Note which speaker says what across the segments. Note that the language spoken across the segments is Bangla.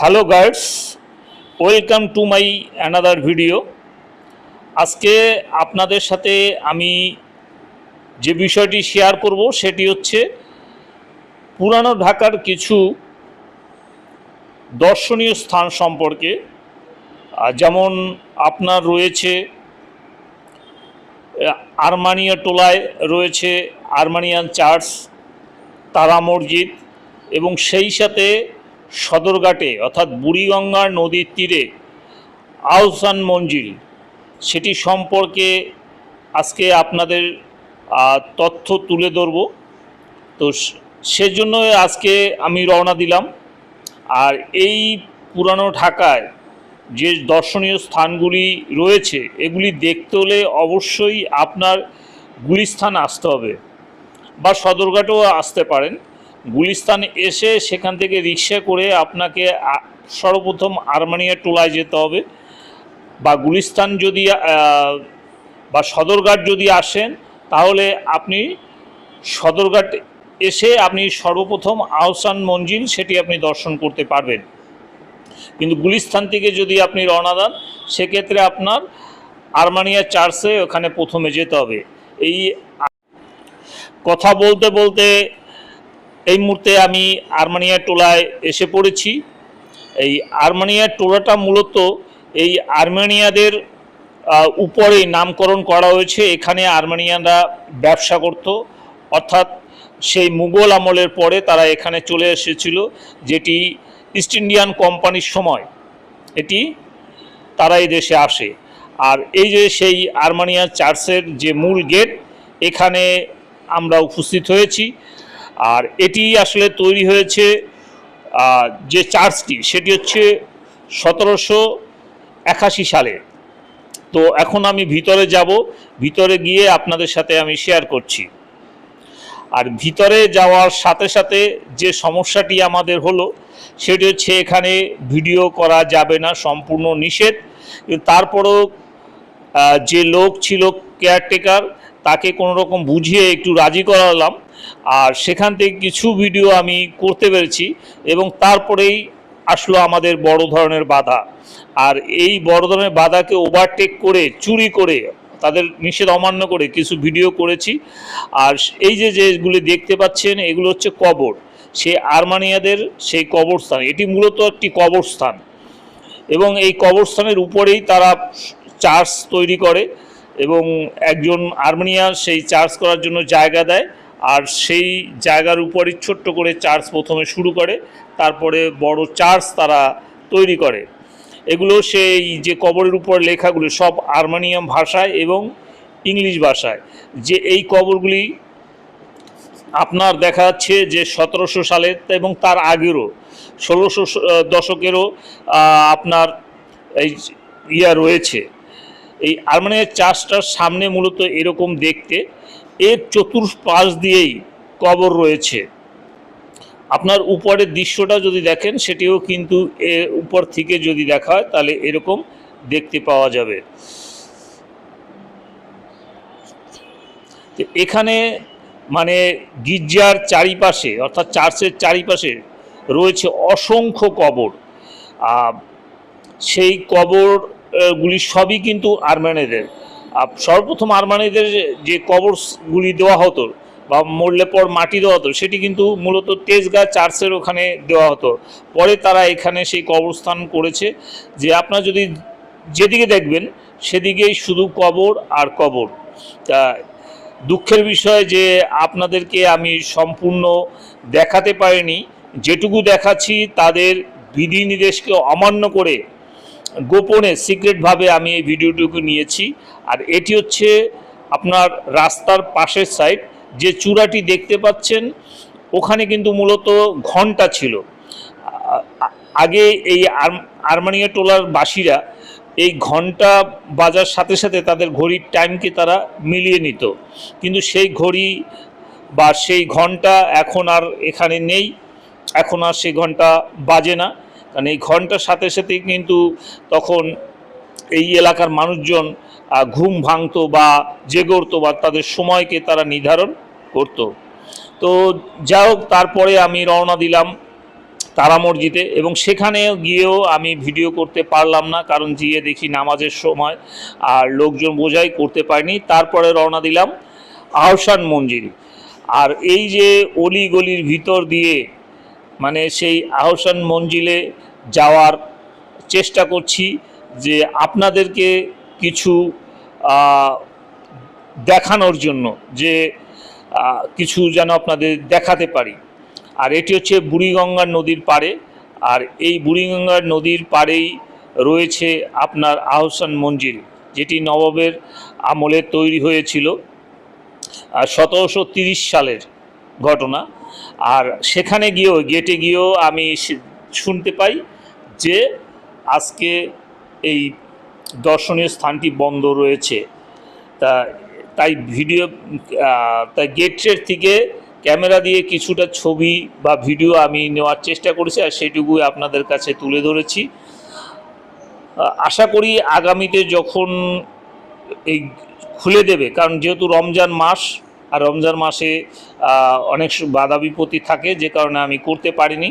Speaker 1: Hello guides welcome to my another video আজকে আপনাদের সাথে আমি যে বিষয়টি শেয়ার করব সেটি হচ্ছে পুরানো ঢাকার কিছু দর্শনীয় স্থান সম্পর্কে। যেমন আপনার রয়েছে আরমানিয়া টোলায় রয়েছে আরমানিয়ান চার্চ, তারা মসজিদ এবং সেই সাথে সদরঘাটে, অর্থাৎ বুড়িগঙ্গার নদীর তীরে আহসান মঞ্জিল। সেটি সম্পর্কে আজকে আপনাদের তথ্য তুলে ধরব। তো সেজন্য আজকে আমি রওনা দিলাম। আর এই পুরানো ঢাকায় যে দর্শনীয় স্থানগুলি রয়েছে, এগুলি দেখতে হলে অবশ্যই আপনার গুলিস্থান আসতে হবে বা সদরঘাটেও আসতে পারেন। গুলিস্তান এসে সেখান থেকে রিক্সা করে আপনাকে সর্বপ্রথম আর্মানিয়া টোলায় যেতে হবে। বা গুলিস্তান যদি বা সদরঘাট যদি আসেন, তাহলে আপনি সদরঘাট এসে আপনি সর্বপ্রথম আহসান মঞ্জিল সেটি আপনি দর্শন করতে পারবেন। কিন্তু গুলিস্তান থেকে যদি আপনি রওনা দেন, সেক্ষেত্রে আপনার আরমানিয়া চার্চে ওখানে প্রথমে যেতে হবে। এই কথা বলতে বলতে এই মুহূর্তে আমি আর্মানিয়া টোলায় এসে পড়েছি। এই আর্মানিয়া টোলাটা মূলত এই আর্মেনিয়াদের আহ, উপরেই নামকরণ করা হয়েছে। এখানে আর্মেনিয়ানরা ব্যবসা করত। অর্থাৎ সেই মুঘল আমলের পরে তারা এখানে চলে এসেছিল যেটি ইস্ট ইন্ডিয়ান কোম্পানির সময়। এটি তারা এই দেশে আসে। আর এই যে সেই আর্মানিয়া চার্চের যে মূল গেট এখানে আমরা উপস্থিত হয়েছি। আর এটি আসলে তৈরি হয়েছে যে চার্চটি, সেটি হচ্ছে সতেরোশো একাশি সালে। তো এখন আমি ভিতরে যাব, ভিতরে গিয়ে আপনাদের সাথে আমি শেয়ার করছি। আর ভিতরে যাওয়ার সাথে সাথে যে সমস্যাটি আমাদের হলো, সেটি হচ্ছে এখানে ভিডিও করা যাবে না, সম্পূর্ণ নিষেধ। তারপরেও যে লোক ছিল কেয়ারটেকার তাকে কোনো রকম বুঝিয়ে একটু রাজি করালাম। আর সেখান থেকে কিছু ভিডিও আমি করতে পেরেছি এবং তারপরেই আসলো আমাদের বড় ধরনের বাধা। আর এই বড় ধরনের বাধাকে ওভারটেক করে, চুরি করে, তাদের নিষেধ অমান্য করে কিছু ভিডিও করেছি। আর এই যে যেগুলি দেখতে পাচ্ছেন, এগুলো হচ্ছে কবর। সে আরমানিয়াদের সেই কবরস্থান, এটি মূলত একটি কবরস্থান। এবং এই কবরস্থানের উপরেই তারা চার্চ তৈরি করে। এবং একজন আর্মেনিয়া সেই চার্জ করার জন্য জায়গা দেয়, আর সেই জায়গার উপরই ছোট্ট করে চার্জ প্রথমে শুরু করে, তারপরে বড় চার্চ তারা তৈরি করে। এগুলো সেই যে কবরের উপর লেখাগুলো সব আর্মেনিয়াম ভাষায় এবং ইংলিশ ভাষায়। যে এই কবরগুলি আপনার দেখা যাচ্ছে যে সতেরোশো সালের এবং তার আগেরও, ষোলোশো দশকেরও আপনার এই ইয়া রয়েছে। এই আর্মেনিয়ার চার্চটার সামনে মূলত এরকম দেখতে। এর চতুর্পাশ দিয়েই কবর রয়েছে। আপনার উপরের দৃশ্যটা যদি দেখেন, সেটিও কিন্তু এর উপর থেকে যদি দেখা হয়, তাহলে এরকম দেখতে পাওয়া যাবে। এখানে মানে গির্জার চারিপাশে, অর্থাৎ চার্চের চারিপাশে রয়েছে অসংখ্য কবর। সেই কবর গুলি সবই কিন্তু আর্মেনিদের। সর্বপ্রথম আর্মেনিদের যে কবরগুলি দেওয়া হতো বা মরলে পর মাটি দেওয়া হতো, সেটি কিন্তু মূলত তেজগাঁ চার্চের ওখানে দেওয়া হতো। পরে তারা এখানে সেই কবরস্থান করেছে যে আপনার যদি যেদিকে দেখবেন, সেদিকেই শুধু কবর আর কবর। তা দুঃখের বিষয় যে আপনাদেরকে আমি সম্পূর্ণ দেখাতে পারিনি। যেটুকু দেখাচ্ছি, তাদের বিধিনির্দেশকে অমান্য করে গোপনে সিক্রেটভাবে আমি এই ভিডিওটুকু নিয়েছি। আর এটি হচ্ছে আপনার রাস্তার পাশের সাইড যে চূড়াটি দেখতে পাচ্ছেন, ওখানে কিন্তু মূলত ঘণ্টা ছিল। আগে এই আর্ম- আর্মানিয়া টোলার বাসীরা এই ঘণ্টা বাজার সাথে সাথে তাদের ঘড়ির টাইমকে তারা মিলিয়ে নিত। কিন্তু সেই ঘড়ি বা সেই ঘণ্টা এখন আর এখানে নেই। এখন আর সেই ঘণ্টা বাজে না। কারণ এই ঘণ্টার সাথে সাথে কিন্তু তখন এই এলাকার মানুষজন ঘুম ভাঙতো বা জেগে উঠতো বা তাদের সময়কে তারা নির্ধারণ করতো। তো যাই হোক, তারপরে আমি রওনা দিলাম তারা মসজিদে এবং সেখানে গিয়েও আমি ভিডিও করতে পারলাম না কারণ গিয়ে দেখি নামাজের সময় আর লোকজন বোঝাই করতে পারিনি। তারপরে রওনা দিলাম আহসান মঞ্জিল আর এই যে অলি গলির ভিতর দিয়ে মানে সেই আহসান মঞ্জিলে যাওয়ার চেষ্টা করছি যে আপনাদেরকে কিছু দেখানোর জন্য যে কিছু যেন আপনাদের দেখাতে পারি। আর এটি হচ্ছে বুড়িগঙ্গার নদীর পাড়ে। আর এই বুড়িগঙ্গার নদীর পাড়েই রয়েছে আপনার আহসান মঞ্জিল, যেটি নবাবের আমলে তৈরি হয়েছিল সতেরোশো তিরিশ সালের। ঘটনা। আর সেখানে গিয়েও, গেটে গিয়েও আমি শুনতে পাই যে আজকে এই দর্শনীয় স্থানটি বন্ধ রয়েছে। তা, তাই ভিডিও তাই গেটের থেকে ক্যামেরা দিয়ে কিছুটা ছবি বা ভিডিও আমি নেওয়ার চেষ্টা করেছি আর সেটুকুই আপনাদের কাছে তুলে ধরেছি। আশা করি আগামীতে যখন এই খুলে দেবে, কারণ যেহেতু রমজান মাস আর রমজান মাসে অনেক বাধা বিপত্তি থাকে, যে কারণে আমি করতে পারিনি।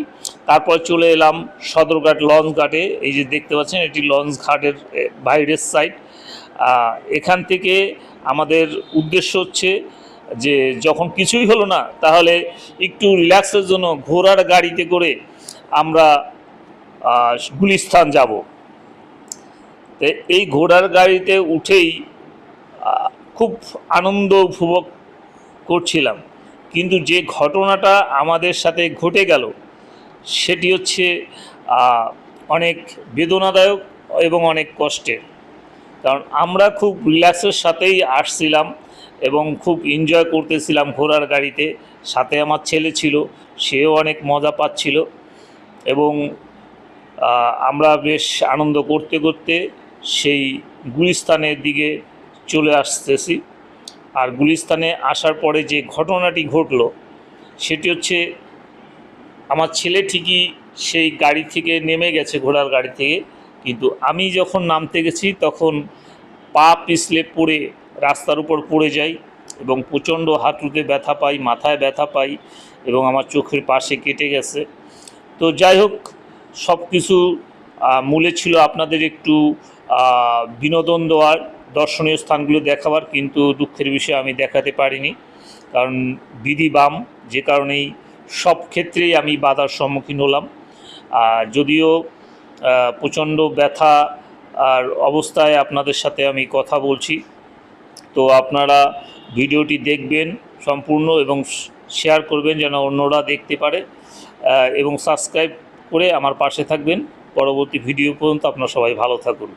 Speaker 1: তারপর চলে এলাম সদরঘাট লঞ্চ ঘাটে। এই যে দেখতে পাচ্ছেন, এটি লঞ্চ ঘাটের বাইরের সাইড এখান থেকে আমাদের উদ্দেশ্য হচ্ছে যে, যখন কিছুই হলো না, তাহলে একটু রিল্যাক্সের জন্য ঘোড়ার গাড়িতে করে আমরা গুলিস্থান যাব। তো এই ঘোড়ার গাড়িতে উঠেই খুব আনন্দ উপভোগ করছিলাম। কিন্তু যে ঘটনাটা আমাদের সাথে ঘটে গেল, সেটি হচ্ছে অনেক বেদনাদায়ক এবং অনেক কষ্টের। কারণ আমরা খুব রিল্যাক্সের সাথেই আসছিলাম এবং খুব এনজয় করতেছিলাম ঘোড়ার গাড়িতে। সাথে আমার ছেলে ছিল, সেও অনেক মজা পাচ্ছিল এবং আমরা বেশ আনন্দ করতে করতে সেই গুলিস্তানের দিকে চলে আসতেছি। আর গুলিস্তানে আসার পরে যে ঘটনাটি ঘটলো, সেটি হচ্ছে আমার ছেলে ঠিকই সেই গাড়ি থেকে নেমে গেছে, ঘোড়ার গাড়ি থেকে। কিন্তু আমি যখন নামতে গেছি, তখন পা পিছলে পড়ে রাস্তার উপর পড়ে যাই এবং প্রচণ্ড হাঁটুতে ব্যথা পাই, মাথায় ব্যথা পাই এবং আমার চোখের পাশে কেটে গেছে। তো যাই হোক সব কিছু মূলে ছিল আপনাদের একটু বিনোদন দেওয়ার। দর্শনীয় স্থানগুলো দেখাবার কিন্তু দুঃখের বিষয় আমি দেখাতে পারিনি। কারণ বিধি বাম, যে কারণেই সব ক্ষেত্রেই আমি বাধার সম্মুখীন হলাম। আর যদিও প্রচণ্ড ব্যথা আর অবস্থায় আপনাদের সাথে আমি কথা বলছি, তো আপনারা ভিডিওটি দেখবেন সম্পূর্ণ এবং শেয়ার করবেন যেন অন্যরা দেখতে পারে। এবং সাবস্ক্রাইব করে আমার পাশে থাকবেন। পরবর্তী ভিডিও পর্যন্ত আপনারা সবাই ভালো থাকুন।